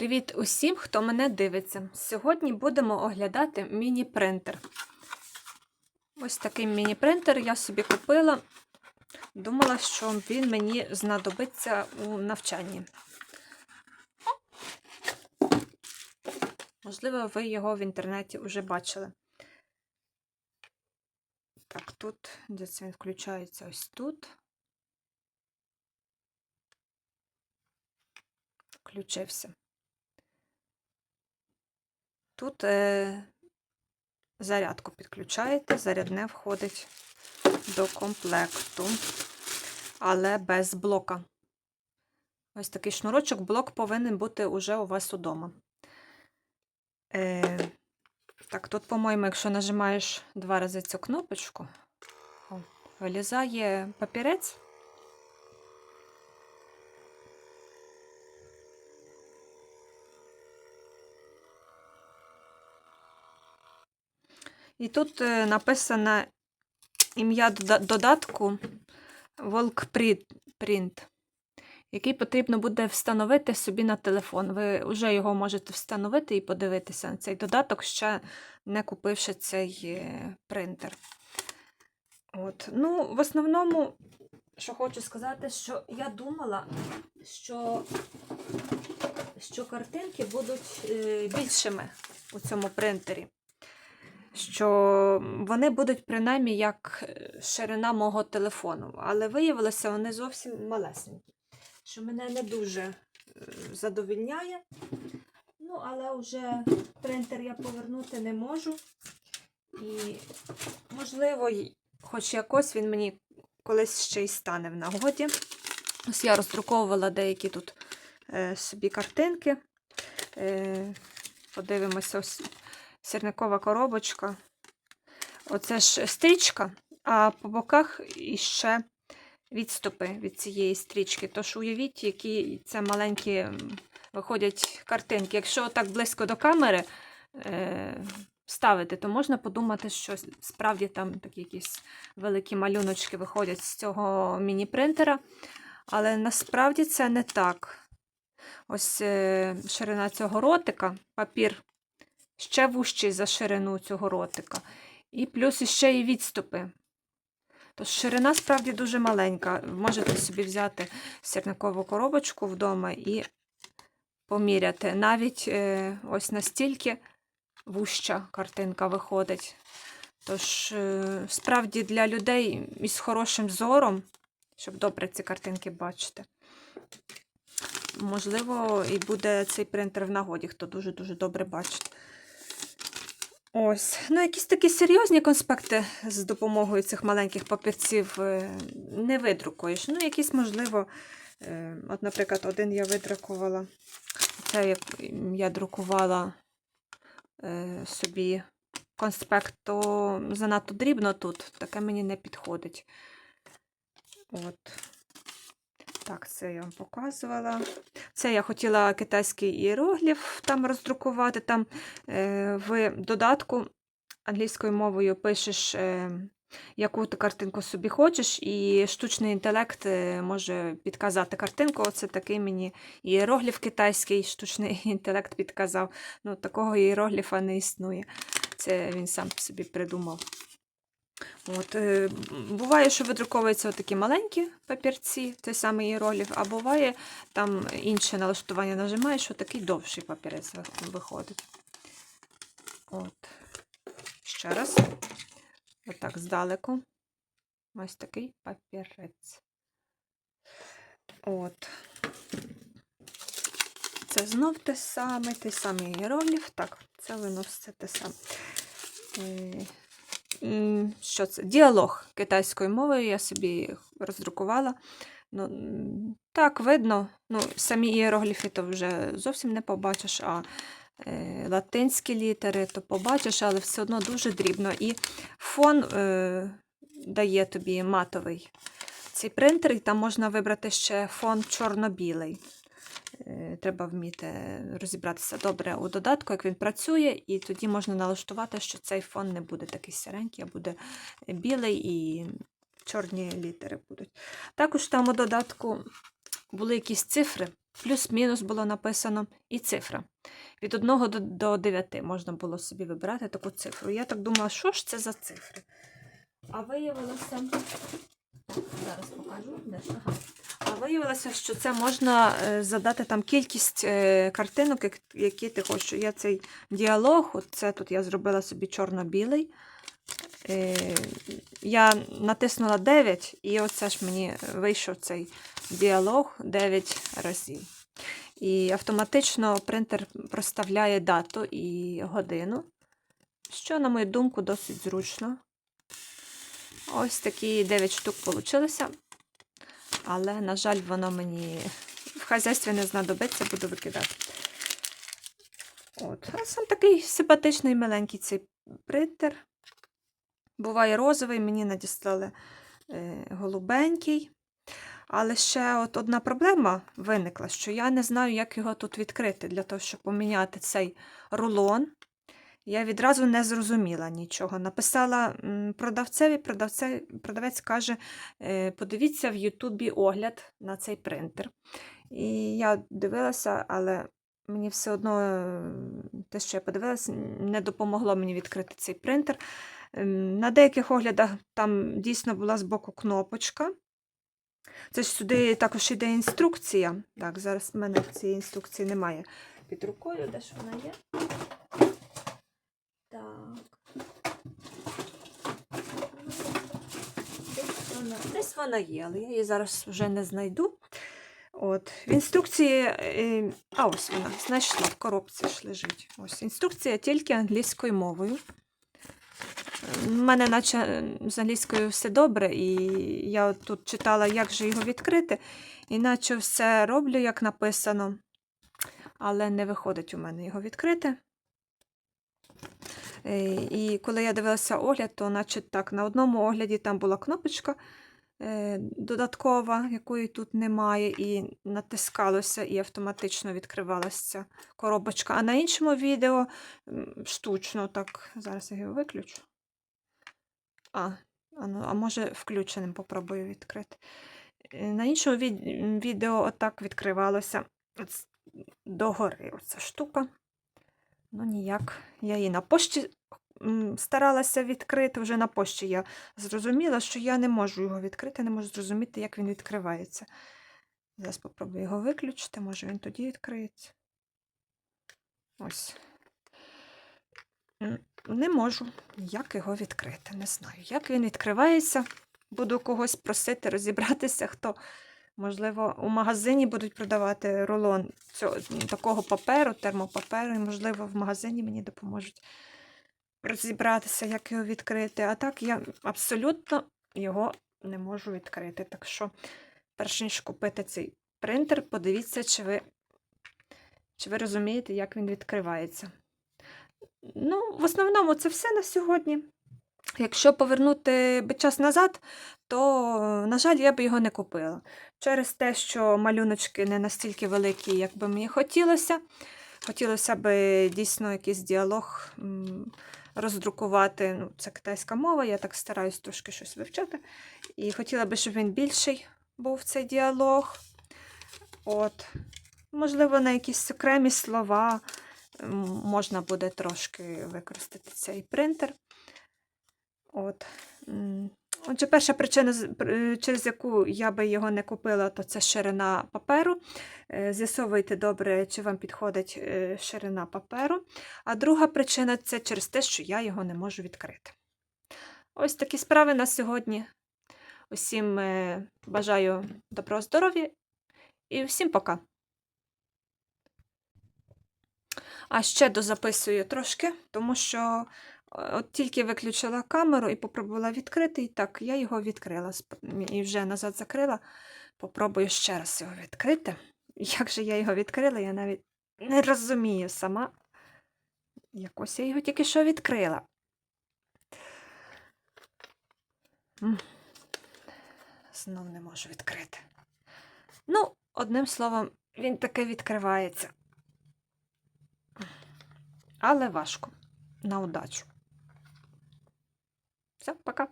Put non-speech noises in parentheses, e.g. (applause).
Привіт усім, хто мене дивиться. Сьогодні будемо оглядати міні-принтер. Ось такий міні-принтер я собі купила. Думала, що він мені знадобиться у навчанні. Можливо, ви його в інтернеті вже бачили. Так, тут, де це він включається ось тут. Включився. Тут е, зарядку підключаєте, зарядне входить до комплекту, але без блока. Ось такий шнурочок, блок повинен бути уже у вас удома. Е, так, тут, по-моєму, якщо нажимаєш два рази цю кнопочку, вилізає папірець. І тут е, написано ім'я додатку Волк Print, який потрібно буде встановити собі на телефон. Ви вже його можете встановити і подивитися на цей додаток, ще не купивши цей е, принтер. От. Ну, в основному, що хочу сказати, що я думала, що, що картинки будуть е, більшими у цьому принтері що вони будуть принаймні як е, ширина мого телефону. Але виявилося, вони зовсім малесенькі, що мене не дуже е, задовільняє. Ну, але вже принтер я повернути не можу. І, можливо, хоч якось він мені колись ще й стане в нагоді. Ось я роздруковувала деякі тут е, собі картинки. Е, подивимося, ось сірникова коробочка. Оце ж стрічка, а по боках іще відступи від цієї стрічки. Тож уявіть, які це маленькі виходять картинки. Якщо так близько до камери е, ставити, то можна подумати, що справді там такі якісь великі малюночки виходять з цього міні-принтера. Але насправді це не так. Ось е, ширина цього ротика, папір ще вущий за ширину цього ротика. І плюс іще і відступи. Тож ширина справді дуже маленька. Можете собі взяти сірникову коробочку вдома і поміряти. Навіть е, ось настільки вуща картинка виходить. Тож, е, справді для людей із хорошим зором, щоб добре ці картинки бачити. Можливо, і буде цей принтер в нагоді, хто дуже-дуже добре бачить. Ось, ну якісь такі серйозні конспекти з допомогою цих маленьких папірців е, не видрукуєш. Ну, якісь, можливо, е, от, наприклад, один я видрукувала. Це як я друкувала е, собі конспект, то занадто дрібно тут, таке мені не підходить. От. Так, це я вам показувала. Це я хотіла китайський іерогліф там роздрукувати. Там е, в додатку англійською мовою пишеш, е, яку ти картинку собі хочеш, і штучний інтелект е, може підказати картинку. Оце такий мені іерогліф китайський, штучний (laughs) інтелект підказав. Ну, Такого іерогліфа не існує. Це він сам собі придумав. От, е, буває, що видруковуються такі маленькі папірці, той самий іерогліф, а буває там інше налаштування нажимаєш, що такий довший папірець виходить. От. Ще раз. Отак здалеку. Ось такий папірець. От. Це знов те саме, той самий іерогліф. Так, це воно те саме. Що це? Діалог китайською мовою я собі роздрукувала. Ну, так, видно. Ну, самі іерогліфи то вже зовсім не побачиш, а е, латинські літери то побачиш, але все одно дуже дрібно. І фон е, дає тобі матовий цей принтер, і там можна вибрати ще фон чорно-білий. Е, Треба вміти розібратися добре у додатку, як він працює, і тоді можна налаштувати, що цей фон не буде такий сіренький, а буде білий і чорні літери будуть. Також там у додатку були якісь цифри, плюс-мінус було написано і цифра. Від 1 до, до 9 можна було собі вибирати таку цифру. Я так думала, що ж це за цифри? А виявилося. Зараз покажу. Де? Виявилося, що це можна е, задати там кількість е, картинок, які ти хочеш. Я цей діалог, от це тут я зробила собі чорно-білий. Е, Я натиснула 9, і оце ж мені вийшов цей діалог 9 разів. І автоматично принтер проставляє дату і годину, що, на мою думку, досить зручно. Ось такі 9 штук получилося. Але, на жаль, воно мені в хазяйстві не знадобиться, буду викидати. От. Сам такий симпатичний миленький цей принтер. Буває розовий, мені надіслали е, голубенький. Але ще от одна проблема виникла, що я не знаю, як його тут відкрити для того, щоб поміняти цей рулон. Я відразу не зрозуміла нічого. Написала продавцеві, продавце, продавець каже, е, подивіться в Ютубі огляд на цей принтер. І я дивилася, але мені все одно е, те, що я подивилася, не допомогло мені відкрити цей принтер. Ем, На деяких оглядах там дійсно була збоку кнопочка. Це ж сюди також іде інструкція. Так, зараз в мене цієї інструкції немає під рукою. Де ж вона є? Так. Десь вона, десь вона є, але я її зараз вже не знайду. От, в інструкції, е, а ось вона, знайшла, в коробці ж лежить. Ось інструкція тільки англійською мовою. У мене наче е, з англійською все добре, і я тут читала, як же його відкрити, і наче все роблю, як написано, але не виходить у мене його відкрити. Е, І коли я дивилася огляд, то наче так, на одному огляді там була кнопочка е, додаткова, якої тут немає, і натискалося, і автоматично відкривалася ця коробочка. А на іншому відео штучно так, зараз я його виключу. А, а, може включеним попробую відкрити. Е, На іншому відео отак відкривалося догори оця штука. Ну, ніяк. Я її на пошті старалася відкрити. Вже на пошті я зрозуміла, що я не можу його відкрити, не можу зрозуміти, як він відкривається. Зараз спробую його виключити, може він тоді відкриється. Ось. Не можу як його відкрити. Не знаю, як він відкривається. Буду когось просити розібратися, хто, можливо, у магазині будуть продавати рулон цього, такого паперу, термопаперу, і, можливо, в магазині мені допоможуть розібратися, як його відкрити. А так я абсолютно його не можу відкрити. Так що, перш ніж купити цей принтер, подивіться, чи ви, чи ви розумієте, як він відкривається. Ну, в основному це все на сьогодні. Якщо повернути би час назад, то, на жаль, я б його не купила. Через те, що малюночки не настільки великі, як би мені хотілося. Хотілося б дійсно якийсь діалог роздрукувати. Ну, це китайська мова, я так стараюсь трошки щось вивчати. І хотіла би, щоб він більший був цей діалог. От. Можливо, на якісь окремі слова можна буде трошки використати цей принтер. От. Отже, перша причина, через яку я би його не купила, то це ширина паперу. Е, З'ясовуйте добре, чи вам підходить е, ширина паперу. А друга причина це через те, що я його не можу відкрити. Ось такі справи на сьогодні. Усім е, бажаю доброго здоров'я і всім пока. А ще дозаписую трошки, тому що е, от тільки виключила камеру і попробувала відкрити, і так, я його відкрила і вже назад закрила. Попробую ще раз його відкрити. Як же я його відкрила, я навіть не розумію сама. Якось я його тільки що відкрила. Знов не можу відкрити. Ну, одним словом, він таки відкривається. Але важко. На удачу. Все, пока.